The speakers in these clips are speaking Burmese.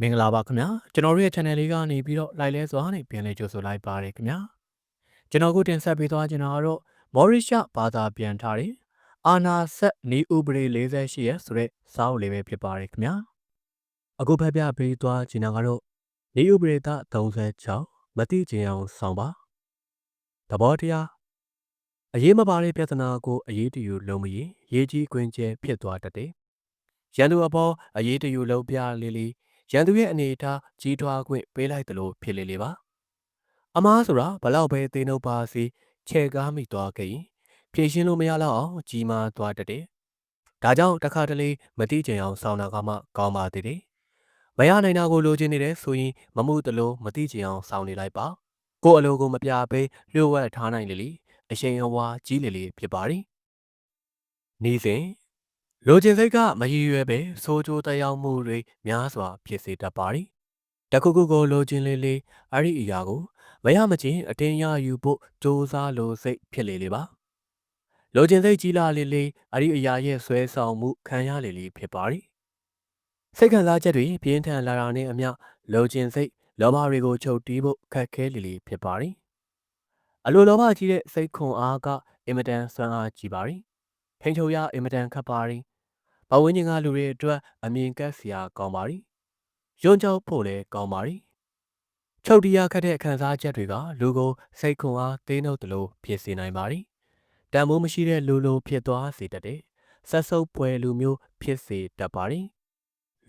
မင်္ဂလာပါခင်ဗျာကျွန်တော်တို့ရဲ့ channel လေးကနေပြီးတော့ like လဲစွာနဲ့ပြန်လည်ကြိုဆိုလိုက်ပါတယ်ခင်ဗျာကျွန်တော်ကိုတင်ဆက်ပေးသွားချင်တာကတော့မော်ရီရှာဘာသာပြန်ထားတဲ့အာနာဆက်နီဥပဒေ48ရဲ့ဆိုတဲ့စာအုပ်လေးပဲဖြစ်ပါတယ်ခင်ဗျာအခုဖတ်ပြပေးသွားချင်တာကတော့နီဥပဒေသ36မတိကျင်အောင်ဆောင်ပါသဘောတရားအရေးမပါတဲ့ပြဿနာကိုအရေးတယူလုံးမရင်ရေးကြီးခွင်ကျဲဖြစ်သွားတတ်တယ်ရန်သူအပေါ်အရေးတယူလုံးပြလေးလေး ရန်သူရဲ့အနေအထားကြီးထွားခွင့်ပေးလိုက်သလိုဖြစ်လေလေပါအမားဆိုတာဘလောက်ပဲသိနှုတ်ပါစီခြေကားမိသွားခဲ့ရင်ဖြည့်ရှင်းလို့မရတော့အောင်ကြီးမားသွားတတ်တယ်ဒါကြောင့်တစ်ခါတလေမတိကျင်အောင်ဆောင်းတာကမှကောင်းပါသေးတယ်မရနိုင်တာကိုလိုချင်နေတယ်ဆိုရင်မမှုတလို့မတိကျင်အောင်ဆောင်းနေလိုက်ပါကိုယ်အလိုကိုမပြပေးလျှို့ဝှက်ထားနိုင်လေလေအရှိန်အဝါကြီးလေလေဖြစ်ပါသည်နေ့စဉ် လိုချင်စိတ်ကမရည်ရွယ်ပဲဆိုးကျိုးတရားမှုတွေများစွာဖြစ်စေတတ်ပါသည်တခုခုကိုလိုချင်လေလေအဲ့ဒီအရာကိုမရမချင်းအတင်းရယူဖို့စူးစမ်းလိုစိတ်ဖြစ်လေလေပါလိုချင်စိတ်ကြီးလာလေလေအဲ့ဒီအရာရဲ့ဆွဲဆောင်မှုခံရလေလေဖြစ်ပါသည်စိတ်ခံစားချက်တွေပြင်းထန်လာတာနဲ့အမျှလိုချင်စိတ်လောဘတွေကိုချုပ်တီးဖို့ခက်ခဲလေလေဖြစ်ပါသည်အလိုလောဘကြီးတဲ့စိတ်ခွန်အားကအင်မတန်ဆွမ်းအားကြီးပါသည်ထိန်ချုပ်ရအင်မတန်ခက်ပါသည် ပဝင်းချင်းကလူတွေအတွက်အမြင်ကက်စရာကောင်းပါသည်ယွန်းကြောက်ဖို့လည်းကောင်းပါသည်ချုပ်တရားခတ်တဲ့ခံစားချက်တွေကလူကိုစိတ်ခွန်အားတင်းနှုတ်သလိုဖြစ်စေနိုင်ပါသည်တန်မိုးမရှိတဲ့လူလိုဖြစ်သွားစေတတ်တယ်ဆက်ဆုပ်ပွဲလူမျိုးဖြစ်စေတတ်ပါသည်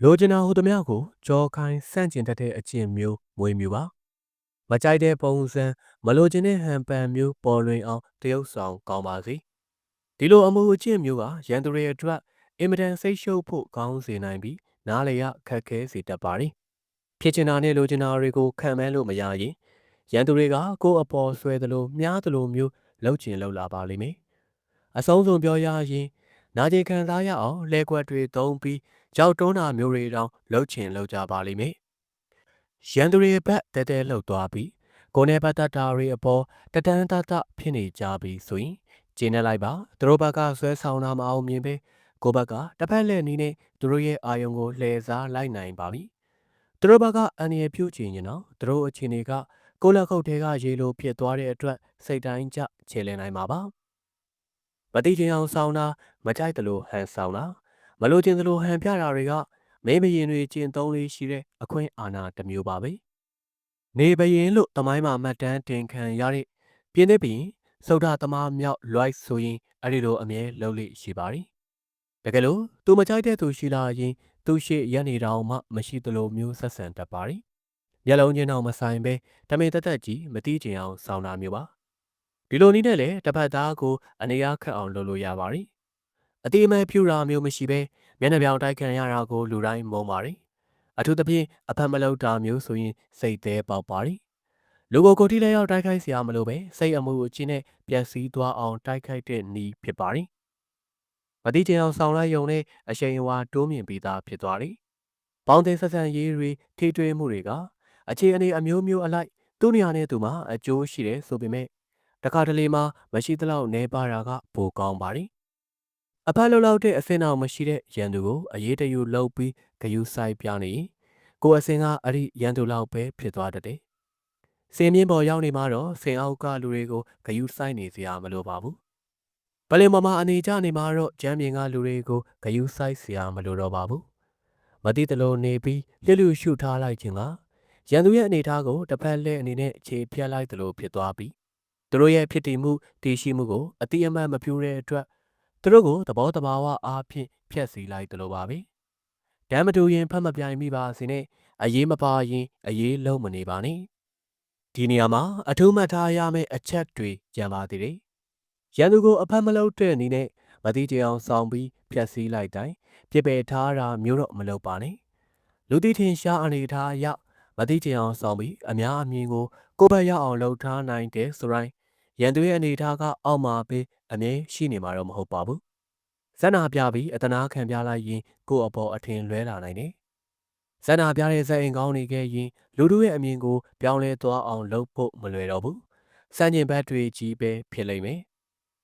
လိုချင်တာဟူသမျှကိုကြောခိုင်းဆန့်ကျင်တတ်တဲ့အကျင့်မျိုးမွေးမြူပါမကြိုက်တဲ့ပုံစံမလိုချင်တဲ့ဟန်ပန်မျိုးပေါ်လွင်အောင်တရုပ်ဆောင်ကောင်းပါစေဒီလိုအမှုအကျင့်မျိုးကရန်သူတွေအတွက် အင်မတန်စိတ်ရှုပ်ဖို့ကောင်းစေနိုင်ပြီးနားလေရခက်ခဲစေတတ်ပါသည်ဖြစ်ချင်တာနဲ့လိုချင်တာတွေကိုခံမဲလို့မရရင်ရန်သူတွေကကိုယ့်အပေါ်ဆွဲသလိုမြားသလိုမျိုးလှုပ်ချင်လှုပ်လာပါလိမ့်မယ်အဆုံးစုံပြောရရင်နာကျင်ခံစားရအောင်လဲခွက်တွေသုံးပြီးကြောက်တွန်းတာမျိုးတွေတောင်လှုပ်ချင်လှုပ်ကြပါလိမ့်မယ်ရန်သူတွေဘက်တဲတဲလှုပ်သွားပြီးကိုယ်နဲ့ပတ်သက်တာတွေအပေါ်တတန်းတတဖြစ်နေကြပြီးဆိုရင်ကျင်းနေလိုက်ပါသူတို့ဘက်ကဆွဲဆောင်တာမအောင်မြင်ပဲ ကိုဘက်ကတစ်ဖက်လက်နီးနဲ့သူတို့ရဲ့အာယုံကိုလှည့်စားလိုက်နိုင်ပါပြီသူတို့ဘက်ကအန်ရပြုတ်ချင်ရင်တော့သူတို့အခြေအနေကကိုလက်ခုပ်ထဲကရေလိုဖြစ်သွားတဲ့အတွက်စိတ်တိုင်းကျခြေလည်နိုင်မှာပါမတိချင်အောင်ဆောင်းတာမကြိုက်သလိုဟန်ဆောင်းတာမလိုချင်သလိုဟန်ပြတာတွေကမင်းဘရင်တွေကျင့်သုံးလေးရှိတဲ့အခွင့်အာဏာတစ်မျိုးပါပဲနေဘရင်လို့တမိုင်းမှာမှတ်တမ်းတင်ခံရတဲ့ပြင်းတဲ့ဘရင်စုဒ္ဓသမားမြောက် right ဆိုရင်အဲ့ဒီလိုအမြဲလှုပ်လိရှိပါသည် တကယ်လို့သူမကြိုက်တဲ့သူရှိလာရင်သူရှိရက်နေတောင်မှမရှိသလိုမျိုးဆက်ဆံတတ်ပါသည်မျက်လုံးချင်းအောင်မဆိုင်ပဲတမင်တက်တက်ကြီးမတိကျင်အောင်ဆောင်းတာမျိုးပါဒီလိုနည်းနဲ့လည်းတစ်ဖက်သားကိုအနေအားခတ်အောင်လုပ်လို့ရပါသည်အတိအမဲဖြူတာမျိုးမရှိပဲမျက်နှာပြောင်တိုက်ခံရတာကိုလူတိုင်းမုန်းပါသည်အထူးသဖြင့်အဖက်မလုပ်တာမျိုးဆိုရင်စိတ်သေးပေါက်ပါသည်လူကိုကိုတိလဲရောက်တိုက်ခိုက်စရာမလိုပဲစိတ်အမှုအချင်းနဲ့ပျက်စီးသွားအောင်တိုက်ခိုက်တဲ့နည်းဖြစ်ပါသည် မတိကျင်အောင်ဆောင်လိုက်ယုံနဲ့အရှိန်အဝါတိုးမြင့်ပြီးသားဖြစ်သွားသည်။ပေါင်းတင်ဆက်ဆံရေးတွေထိထွေးမှုတွေကအခြေအနေအမျိုးမျိုးအလိုက်သူ့နေရာနဲ့သူမှာအကျိုးရှိတယ်ဆိုပေမဲ့တခါတလေမှာမရှိသလောက်နေပါတာကပိုကောင်းပါသည်။အဖက်လောက်လောက်တဲ့အစင်းအောင်မရှိတဲ့ရန်သူကိုအရေးတယူလှုပ်ပြီးဂယုဆိုင်ပြနေကိုအစင်းကအဲ့ဒီရန်သူလောက်ပဲဖြစ်သွားတတ်စင်မြင့်ပေါ်ရောက်နေမှတော့စင်အောက်ကလူတွေကိုဂယုဆိုင်နေစရာမလိုပါဘူး။ ပလင်ပေါ်မှာအနေကျနေမှတော့ကျမ်းမြင်ကလူတွေကိုဂယုဆိုင်စရာမလိုတော့ပါဘူး။မတိတလို့နေပြီးလျှက်လူရှုထားလိုက်ခြင်းကရန်သူရဲ့အနေထားကိုတစ်ဖက်လက်အနေနဲ့ခြေဖြတ်လိုက်သလိုဖြစ်သွားပြီးသူတို့ရဲ့ဖြစ်တည်မှုတည်ရှိမှုကိုအတိအမှန်မပြိုတဲ့အတွက်သူတို့ကိုသဘောတဘာဝအားဖြင့်ဖျက်ဆီးလိုက်သလိုပါပဲ။တမ်းမတူရင်ဖတ်မပြိုင်မိပါစေနဲ့အရေးမပါရင်အရေးလုံးမနေပါနဲ့။ဒီနေရာမှာအထူးမှတ်ထားရမယ့်အချက်တွေကြံပါသေးတယ်။ ရန်သူကိုအဖက်မလုပ်တဲ့အနေနဲ့မတိကျအောင်ဆောင်ပြီးဖြတ်စည်းလိုက်တိုင်းပြစ်ပယ်ထားတာမျိုးတော့မလုပ်ပါနဲ့။လူသိထင်ရှားအနေထားအရမတိကျအောင်ဆောင်ပြီးအများအမြင်ကိုကိုယ့်ဘက်ရောက်အောင်လှုပ်ထားနိုင်တဲ့ဆိုတိုင်းရန်သူရဲ့အနေထားကအောက်မှာပဲအမြဲရှိနေမှာတော့မဟုတ်ပါဘူး။ဇက်နာပြပြီးအတနာခံပြလိုက်ရင်ကိုယ့်အပေါ်အထင်လွဲလာနိုင်တယ်ဇန္နာပြတဲ့ဇက်အိမ်ကောင်းနေခဲ့ရင်လူတို့ရဲ့အမြင်ကိုပြောင်းလဲသွားအောင်လုပ်ဖို့မလွယ်တော့ဘူး။စံကျင်ဘက်တွေကြီးပဲဖြစ်လိမ့်မယ်။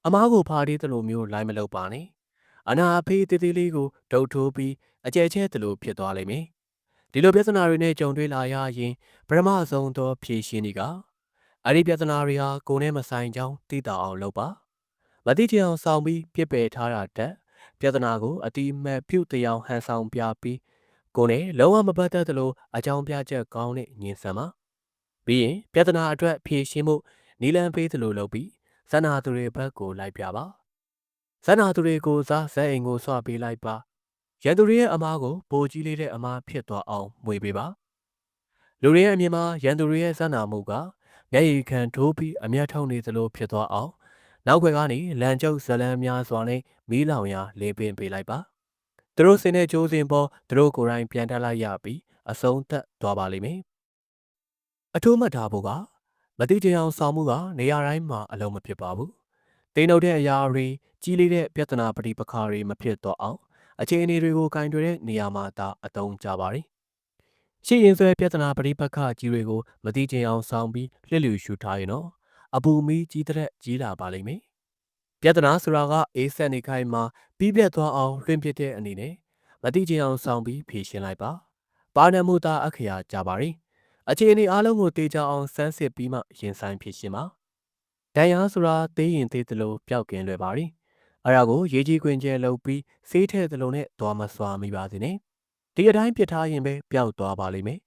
အမားကိုဖားသေးသလိုမျိုးလိုက်မလုပ်ပါနဲ့။အနာအဖေးတေးသေးလေးကိုဒုတ်ထိုးပြီးအကျဲချဲသလိုဖြစ်သွားလိမ့်မယ်ဒီလိုပြဿနာတွေနဲ့ကြုံတွေ့လာရရင်ပထမဆုံးသောဖြေရှင်းနည်းကအဲ့ဒီပြဿနာတွေဟာကိုယ်နဲ့မဆိုင်ကြောင်းသိတာအောင်လုပ်ပါမသိချင်အောင်ဆောင်ပြီးပြစ်ပယ်ထားတာတက်ပြဿနာကိုအတိအမှတ်ပြုတ်တရားဟန်ဆောင်ပြပြီးကိုယ်နဲ့လုံးဝမပတ်သက်သလိုအကြောင်းပြချက်ကောင်းနဲ့ညင်ဆန်ပါပြီးရင်ပြဿနာအတွက်ဖြေရှင်းမှုနီလန်ပေးသလိုလုပ်ပြီး ဇန္နာသူတွေဘက်ကိုလိုက်ပြပါဇန္နာသူတွေကိုစားဇက်အိမ်ကိုဆွပေးလိုက်ပါရန်သူတွေရဲ့အမားကိုပိုကြီးလေးတဲ့အမားဖြစ်သွားအောင်မွေပေးပါလူတွေရဲ့အမြင်မှာရန်သူတွေရဲ့ဇန္နာမှုကမျက်ရည်ခံထိုးပြီးအမျက်ထုတ်နေသလိုဖြစ်သွားအောင်နောက်ွယ်ကနေလန်ကျုပ်ဇလန်းများစွာနဲ့မီးလောင်ရာလေးပင်ပေးလိုက်ပါသူတို့စင်တဲ့ကြိုးစင်ပေါ်သူတို့ကိုယ်တိုင်ပြန်တက်လိုက်ရပြီးအဆုံးသတ်သွားပါလိမ့်မယ်အထူးမှတ်ထားဖို့က မတိကျအောင်ဆောင်မှုကနေရာတိုင်းမှာအလုံးမဖြစ်ပါဘူးတိမ်နှုတ်တဲ့အရာတွေကြီးလေးတဲ့ပြဿနာပဋိပက္ခတွေမဖြစ်တော့အောင်အခြေအနေတွေကိုကင်တွယ်တဲ့နေရာမှာသာအသုံးကြပါတယ်ရှိရင်ဆွဲပြဿနာပဋိပက္ခကြီးတွေကိုမတိကျအောင်ဆောင်ပြီးလှစ်လျူရှူထားရင်တော့အပူမီးကြီးတဲ့ကြီးလာပါလိမ့်မယ်ပြဿနာဆိုတာကအေးဆက်နေခိုင်းမှာပြီးပြတ်သွားအောင်လွှင့်ပစ်တဲ့အနေနဲ့မတိကျအောင်ဆောင်ပြီးဖြေရှင်းလိုက်ပါပါဏမှုသားအခရာကြပါရီ အခြေအနေအလုံးကိုတေချအောင်စမ်းစစ်ပြီးမှရင်ဆိုင်ဖြေရှင်းပါဒဏ်ရာဆိုတာသေးရင်သေးသလိုပျောက်ကင်းလွယ်ပါရီအဲ့ဒါကိုရေးကြီးခွင်ကျဲလုပ်ပြီးဆေးထဲသလိုနဲ့သွားမစွာမိပါစေနဲ့ဒီအတိုင်းပြစ်ထားရင်ပဲပျောက်သွားပါလိမ့်မယ်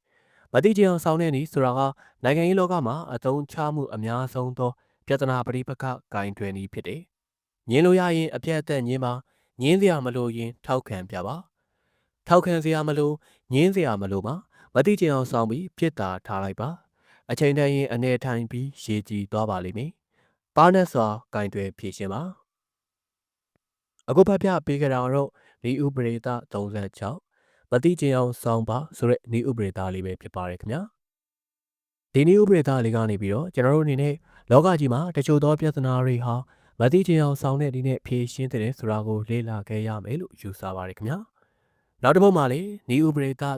မတိကျအောင်ဆောင်တဲ့နည်းဆိုတာကနိုင်ငံရေးလောကမှာအသုံးချမှုအများဆုံးသောပြဿနာပရိပက္ခဂိုင်းတွင်နည်းဖြစ်တယ်။ညင်းလို့ရရင်အပြတ်အသက်ညင်းပါညင်းစရာမလိုရင်ထောက်ခံပြပါ။ထောက်ခံစရာမလိုညင်းစရာမလိုပါ မတိကျအောင်ဆောင်ပြီးပြစ်တာထားလိုက်ပါ။အချိန်တန်ရင်အနေထိုင်ပြီးရေကြည်သွားပါလိမ့်မယ်။ပါနဲ့စွာဂိုင်းတွင်ဖြည့်ရှင်ပါ။အခုဖတ်ပြပေးကြတာတော့ဒီဥပဒေသ36မတိကျအောင်ဆောင်ပါဆိုတဲ့ဤဥပဒေသားလေးပဲဖြစ်ပါတယ်ခင်ဗျာဒီနည်းဥပဒေသားလေးကနေပြီးတော့ကျွန်တော်တို့အနေနဲ့လောကကြီးမှာတချို့သောပြဿနာတွေဟာမတိကျအောင်ဆောင်တဲ့ဒီနဲ့ဖြေရှင်းတဲ့ဆိုတာကိုလေ့လာခဲ့ရမယ်လို့ယူဆပါတယ်ခင်ဗျာနောက်တစ်ပုဒ်မှာလေဤဥပဒေသား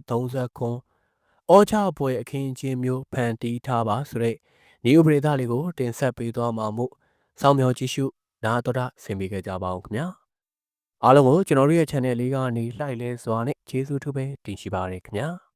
30ခွန်အောချပွဲအခင်းချင်းမျိုးဖန်တီးထားပါဆိုတဲ့ဤဥပဒေသားလေးကိုတင်ဆက်ပေးသွားမှာမို့စောင့်မျှော်ကြည့်ရှုနားတော်တာဆင်ပေးကြပါအောင်ခင်ဗျာအားလုံးကိုကျွန်တော်တို့ရဲ့ channel လေးကနေ like လဲစွာနဲ့ကျေးဇူးထူးပဲတင်ရှိပါရခင်ဗျာ